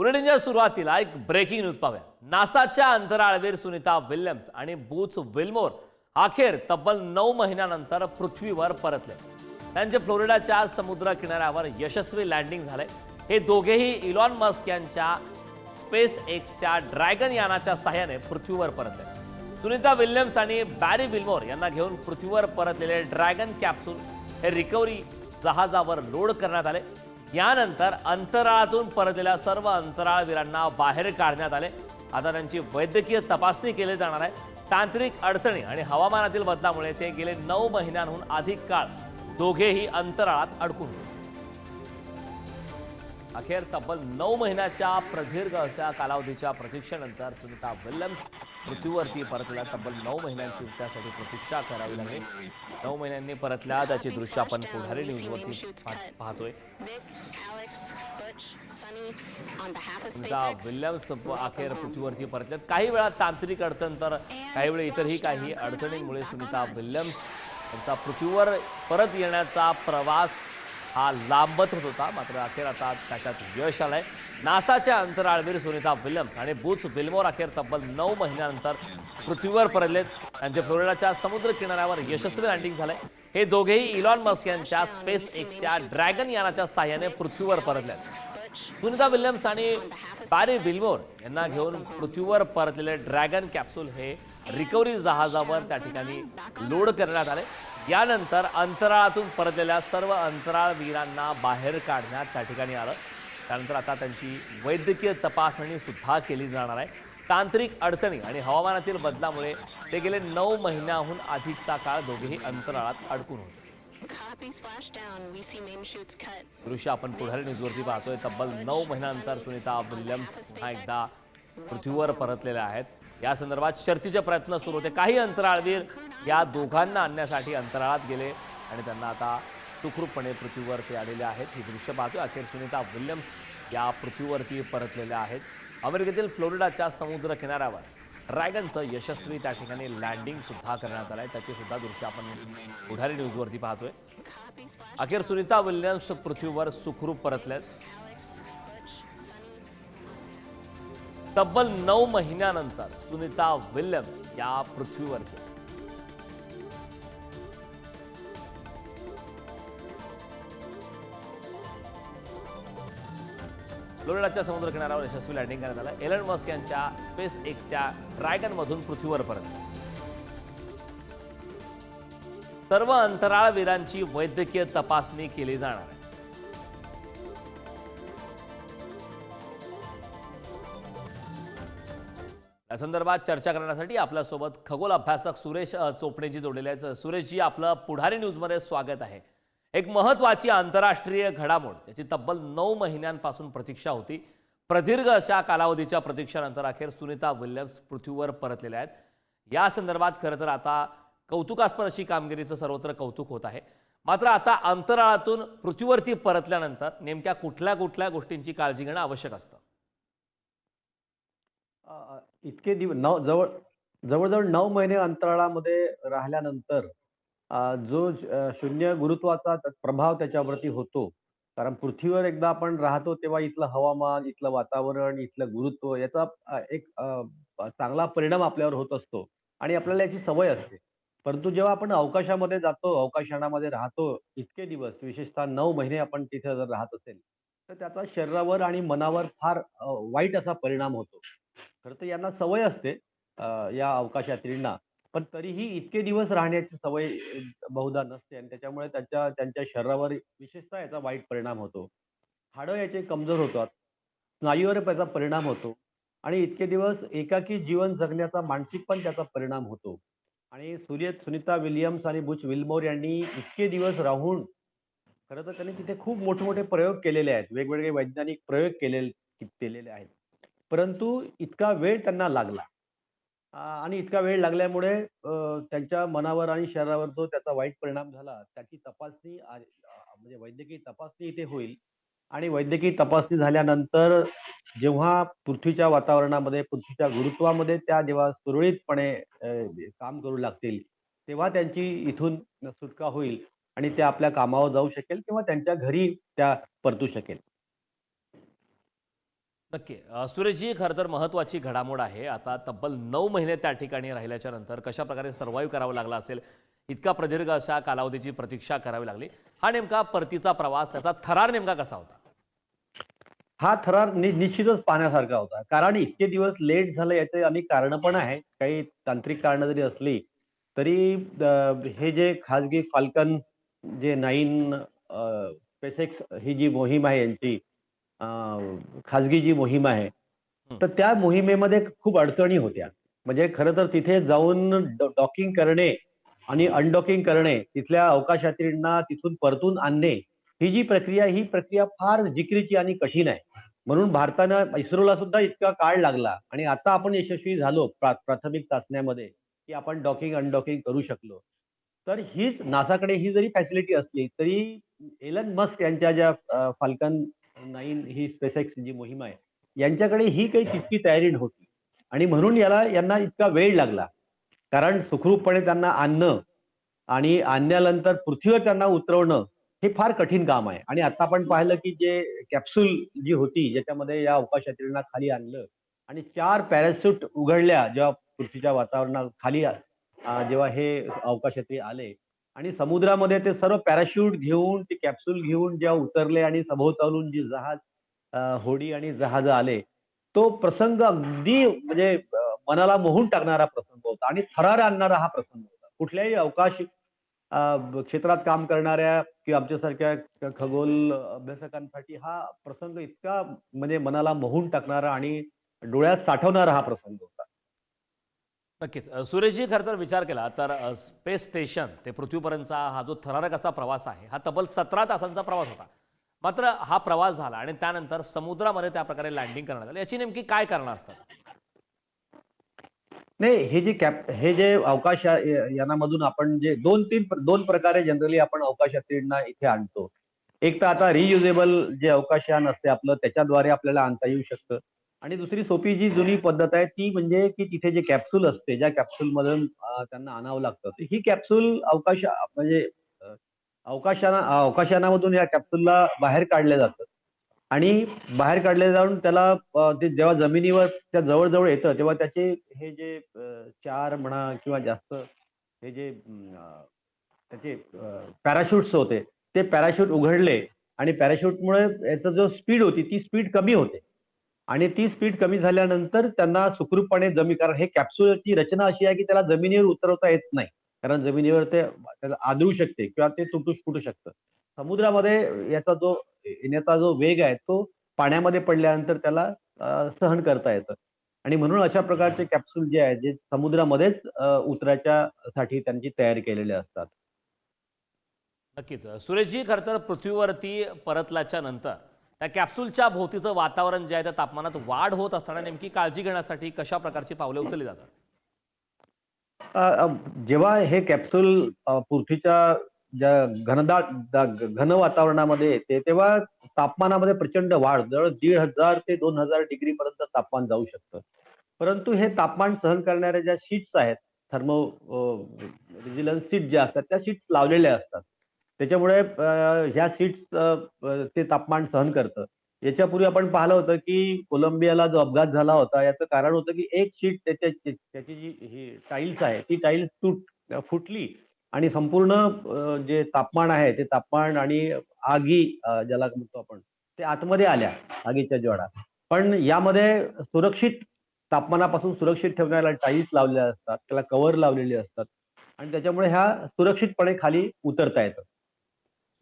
बुलेटिनच्या सुरुवातीला एक breaking news पाहूया. नासाच्या अंतराळवीर सुनीता विल्यम्स आणि बूच विल्मोर अखेर तब्बल नऊ महिन्यानंतर पृथ्वीवर परतले. त्यांचे फ्लोरिडाच्या समुद्र किनाऱ्यावर यशस्वी लँडिंग झाले. हे दोघेही इलॉन मस्क यांच्या स्पेस एक्सच्या ड्रॅगन यानाच्या सहाय्याने पृथ्वीवर परतले. सुनीता विल्यम्स आणि बॅरी विल्मोर यांना घेऊन पृथ्वीवर परतलेले ड्रॅगन कॅप्सूल हे रिकव्हरी जहाजावर लोड करण्यात आले. यानंतर अंतराळातून परतलेल्या सर्व अंतराळवीरांना बाहेर काढण्यात आले. आता त्यांची वैद्यकीय तपासणी केली जाणार आहे. तांत्रिक अडचणी आणि हवामानातील बदलामुळे ते गेले नऊ महिन्यांहून अधिक काळ दोघेही अंतराळात अडकून होते अखेर तब्बल नऊ महिन्याच्या प्रदीर्घ अशा कालावधीच्या प्रतीक्षेनंतर सुनीता विल्यम्स पृथ्वीवरती परतल्या. तब्बल नऊ महिन्यांची त्यासाठी प्रतीक्षा करावी लागेल. नऊ महिन्यांनी परतल्या त्याची दृश्य आपण पुढारी न्यूजवरती पाहतोय. सुनीता विल्यम्स अखेर पृथ्वीवरती परतल्यात. काही वेळा तांत्रिक अडचण तर काही वेळ इतरही काही अडचणींमुळे सुनीता विल्यम्स यांचा पृथ्वीवर परत येण्याचा प्रवास हा लांबत होत होता मात्र अखेर आता त्याच्यात यश आलंय. नासाच्या अंतराळवीर सुनीता विल्यम्स आणि बूच विल्मोर अखेर तब्बल नऊ महिन्यानंतर पृथ्वीवर परतलेत त्यांचे फ्लोरिडाच्या समुद्र किनाऱ्यावर यशस्वी लँडिंग झालंय. हे दोघेही इलॉन मस्क यांच्या स्पेस एक्सच्या ड्रॅगन यानाच्या सहाय्याने पृथ्वीवर परतलेत सुनीता विल्यम्स आणि बॅरी विल्मोर यांना घेऊन पृथ्वीवर परतलेले ड्रॅगन कॅप्सूल हे रिकव्हरी जहाजावर त्या ठिकाणी लोड करण्यात आले. यानंतर अंतराळातून परतलेल्या सर्व अंतराळवीरांना बाहेर काढण्यात त्या ठिकाणी आलं. त्यानंतर आता त्यांची वैद्यकीय तपासणी सुद्धा केली जाणार आहे. तांत्रिक अडचणी आणि हवामानातील बदलामुळे ते गेले नऊ महिन्याहून अधिकचा काळ दोघेही अंतराळात अडकून होते. दृश्य आपण पुढारी न्यूजवरती पाहतोय. तब्बल नऊ महिन्यानंतर सुनीता विल्यम्स पुन्हा एकदा पृथ्वीवर परतलेल्या आहेत. या संदर्भात शर्तीचे प्रयत्न सुरू होते. काही अंतराळवीर या दोघांना आणण्यासाठी अंतराळात गेले आणि त्यांना आता सुखरूपपणे पृथ्वीवर ते आलेले आहेत. ही दृश्य पाहतो अखेर सुनीता विल्यम्स या पृथ्वीवरती परतलेल्या आहेत. अमेरिकेतील फ्लोरिडाच्या समुद्र किनाऱ्यावर ड्रॅगनचं यशस्वी त्या ठिकाणी लँडिंग सुद्धा करण्यात आहे त्याची सुद्धा दृश्य आपण पुढारी न्यूजवरती पाहतोय. अखेर सुनीता विल्यम्स पृथ्वीवर सुखरूप परतल्यात तब्बल नऊ महिन्यानंतर सुनीता विल्यम्स या पृथ्वीवरती फ्लोरिडाच्या समुद्र किनाऱ्यावर यशस्वी लँडिंग करण्यात आलं. एलन मस्क यांच्या स्पेस एक्सच्या ड्रॅगन मधून पृथ्वीवर परत सर्व अंतराळवीरांची वैद्यकीय तपासणी केली जाणार आहे. या संदर्भात चर्चा करण्यासाठी आपल्यासोबत खगोल अभ्यासक सुरेश चोपडेजी जोडलेले आहेत. सुरेशजी आपलं पुढारी न्यूजमध्ये स्वागत आहे. एक महत्वाची आंतरराष्ट्रीय घडामोड त्याची तब्बल नऊ महिन्यांपासून प्रतीक्षा होती. प्रदीर्घ अशा कालावधीच्या प्रतीक्षानंतर अखेर सुनीता विल्यम्स पृथ्वीवर परतलेल्या आहेत. या संदर्भात खरं तर आता कौतुकास्पद अशी कामगिरीचं सर्वत्र कौतुक होत आहे. मात्र आता अंतराळातून पृथ्वीवरती परतल्यानंतर नेमक्या कुठल्या कुठल्या गोष्टींची काळजी घेणं आवश्यक असतं? इतके दिवस नऊ जवळ जवळजवळ नऊ महिने अंतराळामध्ये राहिल्यानंतर जो शून्य गुरुत्वाचा प्रभाव त्याच्यावरती होतो. कारण पृथ्वीवर एकदा आपण राहतो तेव्हा इथलं हवामान इथलं वातावरण इथलं गुरुत्व याचा एक चांगला परिणाम आपल्यावर होत असतो आणि आपल्याला याची सवय असते. परंतु जेव्हा आपण अवकाशामध्ये जातो अवकाशयानामध्ये राहतो इतके दिवस विशेषतः नऊ महिने आपण तिथे जर राहत असेल तर त्याचा शरीरावर आणि मनावर फार वाईट असा परिणाम होतो. खरं तर यांना सवय असते या अवकाशयात्रींना पण तरीही इतके दिवस राहण्याची सवय बहुधा नसते आणि त्याच्यामुळे त्यांच्या त्यांच्या शरीरावर विशेषतः याचा वाईट परिणाम होतो. हाडं याचे कमजोर होतात स्नायूवर याचा परिणाम होतो आणि इतके दिवस एकाकी जीवन जगण्याचा मानसिक पण त्याचा परिणाम होतो. आणि सूर्य सुनीता विलियम्स आणि बुच विल्मोर यांनी इतके दिवस राहून खरं तर त्यांनी तिथे खूप मोठे मोठे प्रयोग केलेले आहेत. वेगवेगळे वैज्ञानिक प्रयोग केले केलेले आहेत. परंतु इतका वेळ त्यांना लागला. आणि इतका वेळ लागल्यामुळे त्यांच्या मनावर आणि शरीरावर जो त्याचा वाईट परिणाम झाला त्याची तपासणी म्हणजे वैद्यकीय तपासणी इथे होईल. आणि वैद्यकीय तपासणी झाल्यानंतर जेव्हा पृथ्वीच्या वातावरणामध्ये पृथ्वीच्या गुरुत्वामध्ये त्या जेव्हा सुरळीतपणे काम करू लागतील तेव्हा त्यांची इथून सुटका होईल आणि त्या आपल्या कामावर जाऊ शकेल किंवा त्यांच्या घरी त्या परतू शकेल. नक्की. सुरेशजी खरं तर महत्त्वाची घडामोड आहे. आता तब्बल नऊ महिने त्या ठिकाणी राहिल्याच्या नंतर कशा प्रकारे सर्व्हाइव्ह करावं लागला असेल इतका प्रदीर्घ अशा कालावधीची प्रतीक्षा करावी लागली. हा नेमका परतीचा प्रवास त्याचा थरार नेमका कसा होता? हा थरार निश्चितच पाहण्यासारखा होता. कारण इतके दिवस लेट झालं याचे अनेक कारण पण आहेत. काही तांत्रिक कारणं जरी असली तरी हे जे खाजगी फाल्कन जे नाईन स्पेसेक्स ही जी मोहीम आहे यांची खाजगी जी मोहीम आहे तर त्या मोहिमेमध्ये खूप अडचणी होत्या. म्हणजे खरं तर तिथे जाऊन डॉकिंग करणे आणि अनडॉकिंग करणे तिथल्या अवकाशयात्रींना तिथून परतून आणणे ही जी प्रक्रिया ही प्रक्रिया फार जिकिरीची आणि कठीण आहे. म्हणून भारतानं इस्रोला सुद्धा इतका काळ लागला आणि आता आपण यशस्वी झालो प्रा- प्राथमिक चाचण्यामध्ये की आपण डॉकिंग अनडॉकिंग करू शकलो. तर हीच नासाकडे ही जरी फॅसिलिटी असली तरी एलन मस्क यांच्या ज्या फाल्कन नाईन ही स्पेसेक्स जी मोहीम आहे यांच्याकडे ही काही तितकी तयारी नव्हती. आणि म्हणून याला यांना इतका वेळ लागला. कारण सुखरूपपणे त्यांना आणणं आणि आणल्यानंतर पृथ्वीवर त्यांना उतरवणं हे फार कठीण काम आहे. आणि आता आपण पाहिलं की जे कॅप्सूल जी होती ज्याच्यामध्ये या अवकाशयात्रींना खाली आणलं आणि चार पॅराशूट उघडल्या जेव्हा पृथ्वीच्या वातावरणात खाली जेव्हा हे अवकाशातील आले आणि समुद्रामध्ये ते सर्व पॅराशूट घेऊन ते कॅप्सूल घेऊन जेव्हा उतरले आणि सभोवतालून जी जहाज होडी आणि जहाज आले तो प्रसंग अगदी म्हणजे मनाला मोहून टाकणारा प्रसंग होता आणि थरार आणणारा हा प्रसंग होता. कुठल्याही अवकाश क्षेत्रात काम करणाऱ्या किंवा आमच्यासारख्या खगोल अभ्यासकांसाठी हा प्रसंग इतका म्हणजे मनाला मोहून टाकणारा आणि डोळ्यात साठवणारा हा प्रसंग होता. नक्कीच. सुरेशजी खरं तर विचार केला तर स्पेस स्टेशन ते पृथ्वीपर्यंतचा हा जो थरारक असा प्रवास आहे हा तब्बल सतरा तासांचा प्रवास होता. मात्र हा प्रवास झाला आणि त्यानंतर समुद्रामध्ये त्या प्रकारे लँडिंग करण्यात आलं. याची नेमकी काय कारणं असतात? नाही हे जे कॅप हे जे अवकाश यानामधून आपण जे दोन तीन दोन प्रकारे जनरली आपण अवकाश इथे आणतो. एक तर आता रियुजेबल जे अवकाशयान असते आपलं त्याच्याद्वारे आपल्याला आणता येऊ शकतं. आणि दुसरी सोपी जी जुनी पद्धत आहे ती म्हणजे की तिथे जे कॅप्सूल असते ज्या कॅप्सूल मधून त्यांना आणावं लागतं. ही कॅप्सूल अवकाश म्हणजे अवकाशाना अवकाशानामधून या कॅप्सूलला बाहेर काढलं जातं. आणि बाहेर काढले जाऊन त्याला ते जेव्हा जमिनीवर त्या जवळजवळ येतं तेव्हा त्याचे हे जे चार म्हणा किंवा जास्त हे जे त्याचे पॅराशूट्स होते ते पॅराशूट उघडले आणि पॅराशूटमुळे याचा जो स्पीड होती ती स्पीड कमी होते. आणि ती स्पीड कमी झाल्यानंतर त्यांना सुखरूपपणे जमी कारण हे कॅप्सूलची रचना अशी आहे की त्याला जमिनीवर उतरवता येत नाही. कारण जमिनीवर ते त्याला आदळू शकते किंवा ते तुटू फुटू शकतं. समुद्रामध्ये याचा जो येण्याचा जो वेग आहे तो पाण्यामध्ये पडल्यानंतर त्याला सहन करता येतं. आणि म्हणून अशा प्रकारचे कॅप्सूल जे आहेत जे समुद्रामध्येच उतराच्या उतरायच्या साठी त्यांची तयारी केलेले असतात. नक्कीच. सुरेशजी खरं तर पृथ्वीवरती परतल्याच्या नंतर त्या कॅप्सूलच्या भोवतीचं वातावरण जे आहे त्या तापमानात वाढ होत असताना नेमकी काळजी घेण्यासाठी कशा प्रकारची पावले उचलली जातात? जेव्हा हे कॅप्सूल पृथ्वीच्या ज्या घनदाट घन वातावरणामध्ये येते तेव्हा तापमानामध्ये प्रचंड वाढ जवळ दीड हजार ते दोन हजार डिग्री पर्यंत तापमान जाऊ शकतं. परंतु हे तापमान सहन करणाऱ्या ज्या शीट्स आहेत थर्मो रिजिलन्स सीट ज्या असतात त्या सीट्स लावलेल्या असतात. त्याच्यामुळे ह्या सीट्स ते तापमान सहन करतं. याच्यापूर्वी आपण पाहिलं होतं की कोलंबियाला जो अपघात झाला होता याचं कारण होतं की एक शीट त्याच्या त्याची जी ही टाईल्स आहे ती टाईल्स तुट फुटली आणि संपूर्ण जे तापमान आहे ते तापमान आणि आगी ज्याला म्हणतो आपण ते आतमध्ये आल्या आगीच्या ज्वाळा. पण यामध्ये सुरक्षित तापमानापासून सुरक्षित ठेवण्याला टाईल्स लावलेल्या असतात त्याला कव्हर लावलेले असतात आणि त्याच्यामुळे ह्या सुरक्षितपणे खाली उतरता येतं.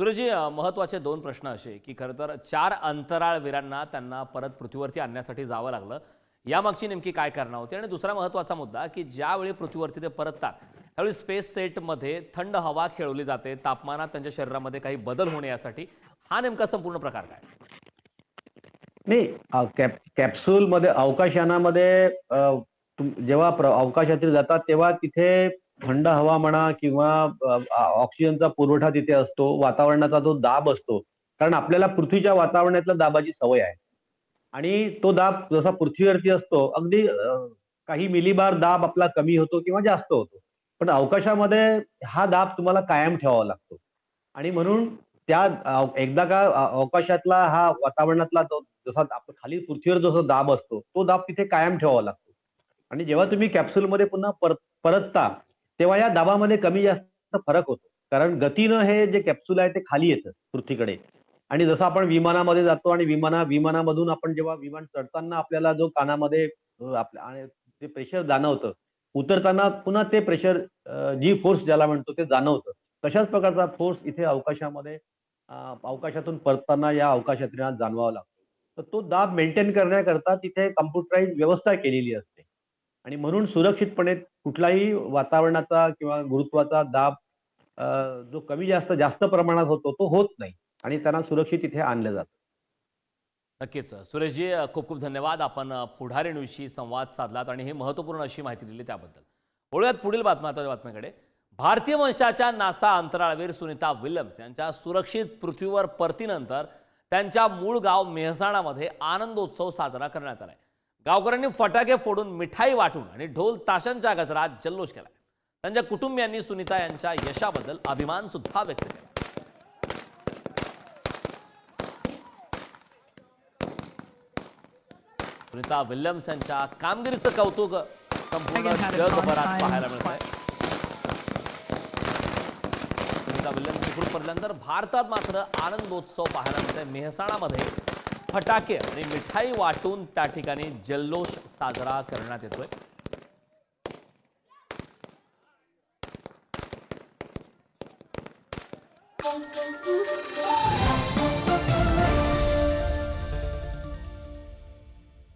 सुरेशजी महत्त्वाचे महत्त्वाचे दोन प्रश्न असे की खरं तर चार अंतराळवीरांना त्यांना परत पृथ्वीवरती आणण्यासाठी जावं लागलं. यामागची नेमकी काय कारणं होती? आणि दुसरा महत्त्वाचा मुद्दा की ज्यावेळी पृथ्वीवरती ते परततात त्यावेळी स्पेस सेटमध्ये थंड हवा खेळवली जाते तापमानात त्यांच्या शरीरामध्ये काही बदल होणे यासाठी. हा नेमका संपूर्ण प्रकार काय? नाही कॅप कॅप्सूल मध्ये अवकाशयानामध्ये जेव्हा अवकाशातील जातात तेव्हा तिथे थंड हवा म्हणा किंवा ऑक्सिजनचा पुरवठा तिथे असतो वातावरणाचा जो दाब असतो कारण आपल्याला पृथ्वीच्या वातावरणातल्या दाबाची सवय आहे. आणि तो दाब जसा पृथ्वीवरती असतो अगदी काही मिलीबार दाब आपला कमी होतो किंवा जास्त होतो. पण अवकाशामध्ये हा दाब तुम्हाला कायम ठेवावा लागतो. आणि म्हणून त्या एकदा का अवकाशातला हा वातावरणातला जसा खाली पृथ्वीवर जसा दाब असतो तो दाब तिथे कायम ठेवावा लागतो. आणि जेव्हा तुम्ही कॅप्सूलमध्ये पुन्हा परत परतता तेव्हा या दाबामध्ये कमी जास्त फरक होतो. कारण गतीनं हे जे कॅप्सूल आहे ते खाली येतं पृथ्वीकडे. आणि जसं आपण विमानामध्ये जातो आणि विमाना विमानामधून आपण जेव्हा विमान चढताना आपल्याला जो कानामध्ये आपल्या आणि ते प्रेशर जाणवतं. उतरताना पुन्हा ते प्रेशर जी फोर्स ज्याला म्हणतो ते जाणवतं. तशाच प्रकारचा फोर्स इथे अवकाशामध्ये अवकाशातून परतताना या अवकाशात जाणवावा लागतो. तर तो दाब मेंटेन करण्याकरता तिथे कम्प्युटराईज व्यवस्था केलेली असते. आणि म्हणून सुरक्षितपणे कुठलाही वातावरणाचा किंवा गुरुत्वाचा दाब जो कमी जास्त जास्त प्रमाणात होतो तो होत नाही. आणि त्यांना सुरक्षित इथे आणलं जातं. नक्कीच. सुरेशजी खूप खूप धन्यवाद. आपण अ, संवाद साधलात आणि हे महत्त्वपूर्ण अशी माहिती दिली त्याबद्दल. बोलूयात पुढील बातम्या बातम्याकडे. भारतीय वंशाच्या नासा अंतराळवीर सुनीता विल्यम्स यांच्या सुरक्षित पृथ्वीवर परतीनंतर त्यांच्या मूळ गाव मेहसाणामध्ये आनंदोत्सव साजरा करण्यात आलाय. गावकऱ्यांनी फटाके फोडून मिठाई वाटून आणि ढोल ताशांच्या गजरात जल्लोष केलाय. त्यांच्या कुटुंबियांनी सुनीता यांच्या यशाबद्दल अभिमान सुद्धा व्यक्त केला. सुनीता विल्यम्स यांच्या कामगिरीचं कौतुक संपूर्ण जगभरात पाहायला मिळत आहे सुनीता विल्यम्स इकडून पडल्यानंतर भारतात मात्र आनंदोत्सव पाहायला मिळत आहे मेहसाणामध्ये फटाके आणि मिठाई वाटून त्या ठिकाणी जल्लोष साजरा करण्यात येतोय.